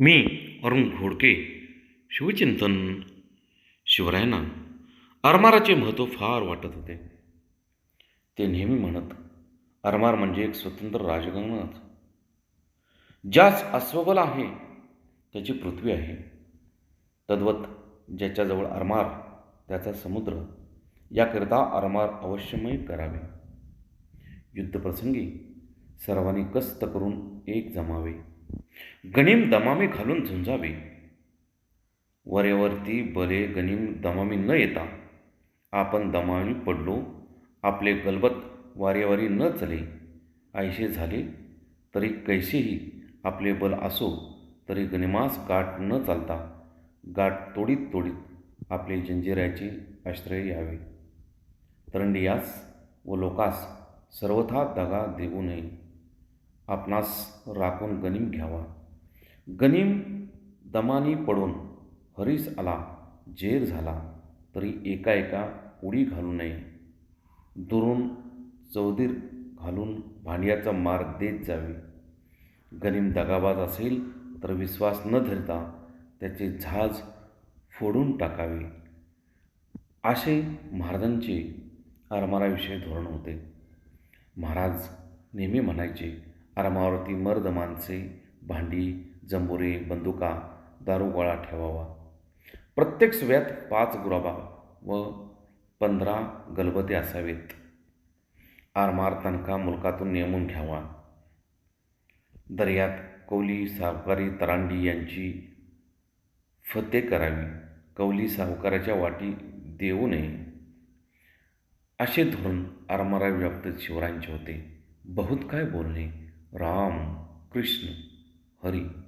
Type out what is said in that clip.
मी अरुण घोडके शिवचिंतन शिवरायांना आरमाराचे महत्त्व फार वाटत होते. ते नेहमी म्हणत आरमार म्हणजे एक स्वतंत्र राजगणच. ज्यास अस्वबल आहे त्याची पृथ्वी आहे. तद्वत ज्याच्याजवळ आरमार त्याचा समुद्र याकरिता आरमार अवश्यमय करावे. युद्धप्रसंगी सर्वांनी कस्त करून एक जमावे. गणिम दमामे घालून झुंजावे. वरेवरती बरे गणिम दमामी न येता आपण दमामी पडलो आपले गलबत वारेवारी न चले आयशे झाले तरी कैसेही आपले बल असो तरी गनिमास गाठ न चालता गाठ तोडीत तोडीत आपले जंजिराचे आश्रय यावे. तरंडियास व लोकास सर्वथा दगा देऊ नये. आपणास राखून गनिम घ्यावा. गनिम दमानी पडून हरीस आला जेर झाला तरी एका एका उडी घालू नये. दुरून चौधीर घालून भांड्याचा मार देत जावे. गनिम दगाबाज असेल तर विश्वास न धरता त्याचे झाज फोडून टाकावे. असे महाराजांचे आरमाराविषयी धोरण होते. महाराज नेहमी म्हणायचे आरामावरती मर्द माणसे भांडी जंबुरे बंदुका दारुगोळा ठेवावा. प्रत्येक सुव्यात पाच गुराबा व पंधरा गलबते असावेत. आरमार तणका मुलकातून नेमून घ्यावा. दर्यात कौली सावकारी तरांडी यांची फते करावी. कौली सावकाराच्या वाटी देऊ नये. असे धोरण आरमारा व्याप्त शिवरायांचे होते. बहुत काय बोलणे. राम कृष्ण हरी.